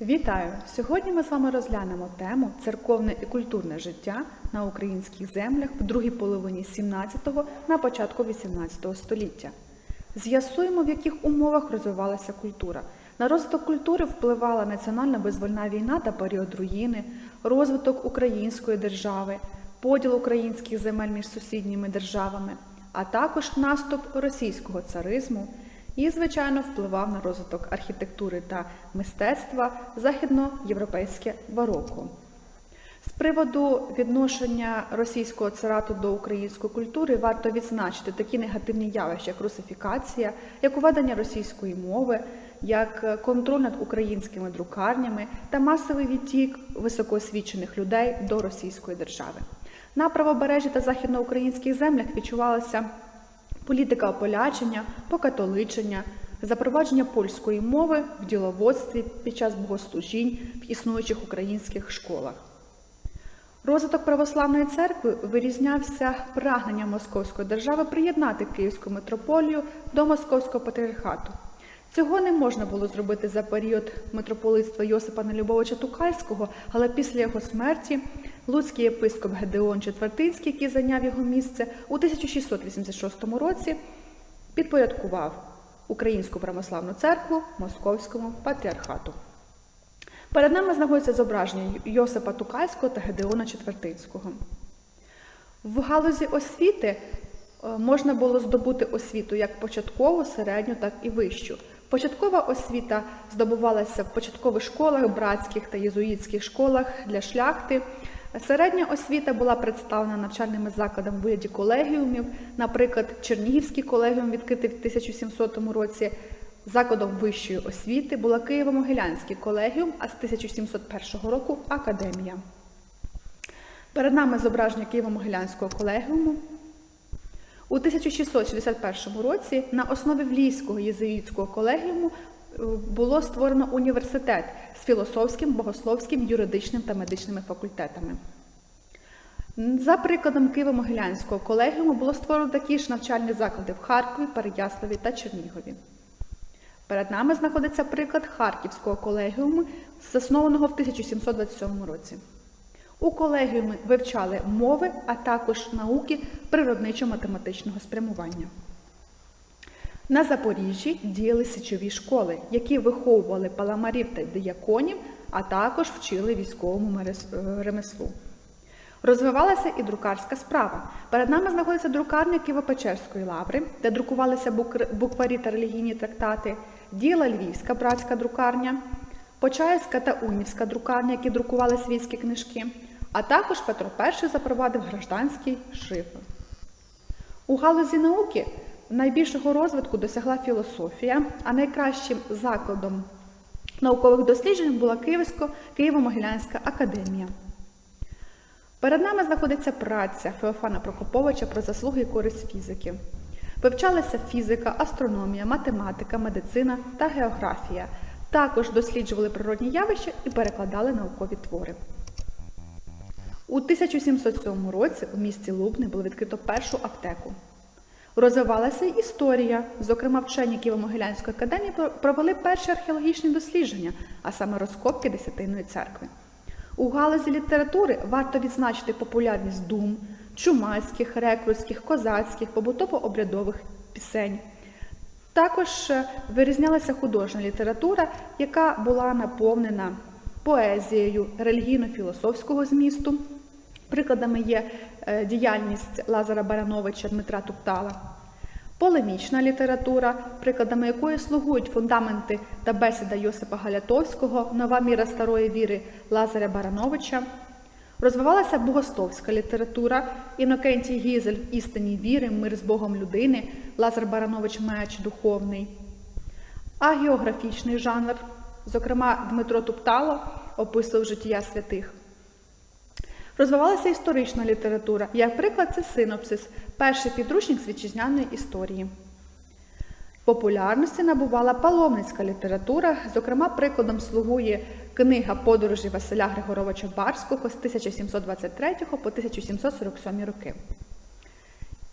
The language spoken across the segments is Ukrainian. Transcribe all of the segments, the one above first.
Вітаю! Сьогодні ми з вами розглянемо тему церковне і культурне життя на українських землях в другій половині 17-го на початку 18 століття. З'ясуємо, в яких умовах розвивалася культура. На розвиток культури впливала національна визвольна війна та період руїни, розвиток української держави, поділ українських земель між сусідніми державами, а також наступ російського царизму і, звичайно, впливав на розвиток архітектури та мистецтва західноєвропейське бароко. З приводу відношення російського царату до української культури варто відзначити такі негативні явища, як русифікація, як уведення російської мови, як контроль над українськими друкарнями та масовий відтік високоосвічених людей до російської держави. На правобережжі та західноукраїнських землях відчувалася політика ополячення, покатоличення, запровадження польської мови в діловодстві під час богослужінь в існуючих українських школах. Розвиток православної церкви вирізнявся прагненням Московської держави приєднати Київську митрополію до Московського патріархату. Цього не можна було зробити за період митрополитства Йосипа Нелюбовича Тукальського, але після його смерті Луцький єпископ Гедеон Четвертинський, який зайняв його місце, у 1686 році підпорядкував Українську православну церкву Московському патріархату. Перед нами знаходиться зображення Йосипа Тукальського та Гедеона Четвертинського. В галузі освіти е, можна було здобути освіту як початкову, середню, так і вищу. Початкова освіта здобувалася в початкових школах, братських та єзуїтських школах для шляхти. Середня освіта була представлена навчальними закладами в вигляді колегіумів, наприклад, Чернігівський колегіум, відкритий в 1700 році. Закладом вищої освіти була Києво-Могилянський колегіум, а з 1701 року академія. Перед нами зображення Києво-Могилянського колегіуму. У 1661 році на основі Влійського єзуїтського колегіуму було створено університет з філософським, богословським, юридичним та медичними факультетами. За прикладом Києво-Могилянського колегіуму було створено такі ж навчальні заклади в Харкові, Переяславі та Чернігові. Перед нами знаходиться приклад Харківського колегіуму, заснованого в 1727 році. У колегіумі вивчали мови, а також науки природничо-математичного спрямування. На Запоріжжі діяли січові школи, які виховували паламарів та дияконів, а також вчили військовому ремеслу. Розвивалася і друкарська справа. Перед нами знаходиться друкарня Києво-Печерської лаври, де друкувалися букварі та релігійні трактати, діяла Львівська братська друкарня, Почаївська та Унівська друкарня, які друкували свійські книжки, а також Петро І запровадив гражданський шрифт. У галузі науки найбільшого розвитку досягла філософія, а найкращим закладом наукових досліджень була Києво-Могилянська академія. Перед нами знаходиться праця Феофана Прокоповича про заслуги і користь фізики. Вивчалася фізика, астрономія, математика, медицина та географія. Також досліджували природні явища і перекладали наукові твори. У 1707 році у місті Лубни було відкрито першу аптеку. Розвивалася історія. Зокрема, вчені Києво-Могилянської академії провели перші археологічні дослідження, а саме розкопки Десятинної церкви. У галузі літератури варто відзначити популярність дум, чумацьких, рекрутських, козацьких, побутово-обрядових пісень. Також вирізнялася художня література, яка була наповнена поезією релігійно-філософського змісту. Прикладами є е, діяльність Лазара Барановича Дмитра Туптала, полемічна література, прикладами якої слугують фундаменти та бесіда Йосипа Галятовського, нова міра старої віри Лазаря Барановича. Розвивалася богословська література, Інокентій Гізель в істині віри, мир з Богом людини, Лазар Баранович Меч Духовний, а географічний жанр, зокрема, Дмитро Туптало описував життя святих. Розвивалася історична література, як приклад, це синопсис, перший підручник з вітчизняної історії. Популярності набувала паломницька література, зокрема, прикладом слугує книга подорожі Василя Григоровича Барського з 1723 по 1747 роки.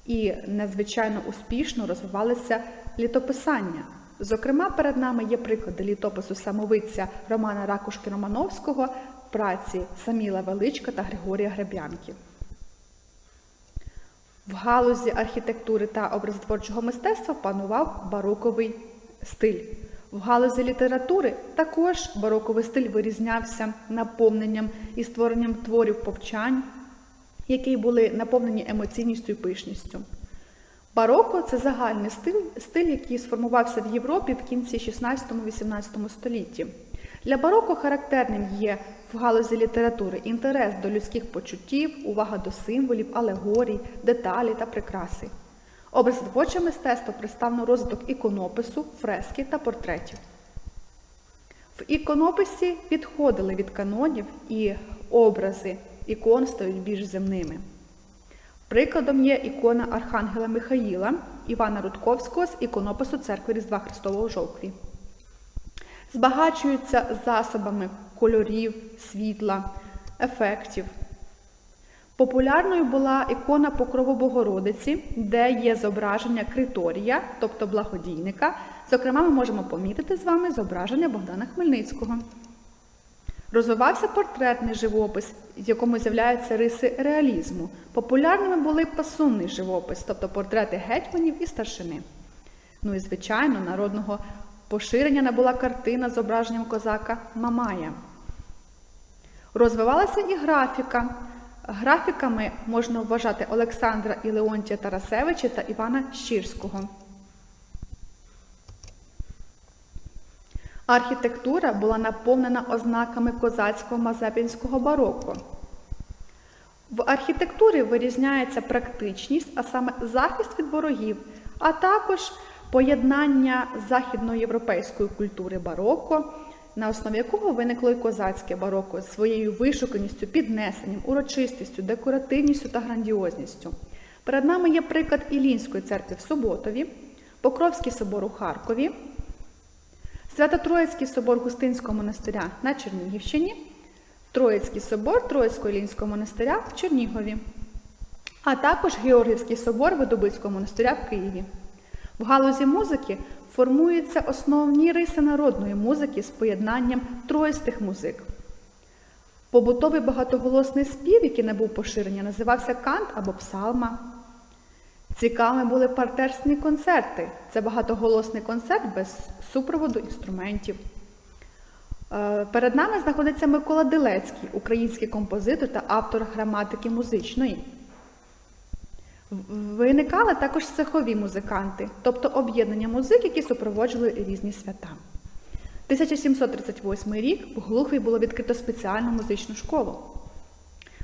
І надзвичайно успішно розвивалися літописання. Зокрема, перед нами є приклади літопису самовидця Романа Ракушки Романовського, праці Саміла Величка та Григорія Греб'янки. В галузі архітектури та образотворчого мистецтва панував бароковий стиль. В галузі літератури також бароковий стиль вирізнявся наповненням і створенням творів повчань, які були наповнені емоційністю і пишністю. Бароко це загальний стиль, стиль, який сформувався в Європі в кінці 16-18 столітті. Для бароко характерним є в галузі літератури інтерес до людських почуттів, увага до символів, алегорій, деталі та прикраси. Образотворче мистецтво представлено розвиток іконопису, фрески та портретів. В іконописі відходили від канонів і образи ікон стають більш земними. Прикладом є ікона Архангела Михаїла Івана Рудковського з іконопису церкви Різдва Христового Жовкві. Збагачуються засобами кольорів, світла, ефектів. Популярною була ікона Покрову Богородиці, де є зображення Криторія, тобто благодійника. Зокрема, ми можемо помітити з вами зображення Богдана Хмельницького. Розвивався портретний живопис, в якому з'являються риси реалізму. Популярними були пасунний живопис, тобто портрети гетьманів і старшини. Ну і, звичайно, народного поширення набула картина з зображенням козака Мамая. Розвивалася і графіка. Графіками можна вважати Олександра і Леонтія Тарасевича та Івана Щирського. Архітектура була наповнена ознаками козацького мазепінського бароко. В архітектурі вирізняється практичність, а саме захист від ворогів, а також поєднання західноєвропейської культури бароко, на основі якого виникло і козацьке бароко з своєю вишуканістю, піднесенням, урочистістю, декоративністю та грандіозністю. Перед нами є приклад Ілінської церкви в Суботові, Покровський собор у Харкові, Свято-Троїцький собор Густинського монастиря на Чернігівщині, Троїцький собор Троїцького Ілінського монастиря в Чернігові, а також Георгівський собор Видобицького монастиря в Києві. В галузі музики формуються основні риси народної музики з поєднанням троїстих музик. Побутовий багатоголосний спів, який не був поширення, називався кант або псалма. Цікавими були партерські концерти. Це багатоголосний концерт без супроводу інструментів. Е, Перед нами знаходиться Микола Дилецький, український композитор та автор граматики музичної. Виникали також цехові музиканти, тобто об'єднання музик, які супроводжували різні свята. 1738 рік в Глухові було відкрито спеціальну музичну школу.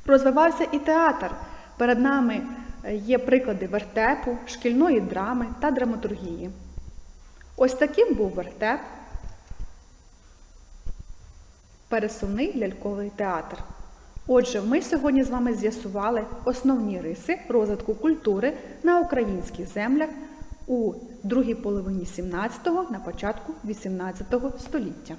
Розвивався і театр. Перед нами е, є приклади вертепу, шкільної драми та драматургії. Ось таким був вертеп, пересувний ляльковий театр. Отже, ми сьогодні з вами з'ясували основні риси розвитку культури на українських землях у другій половині 17-го на початку 18 століття.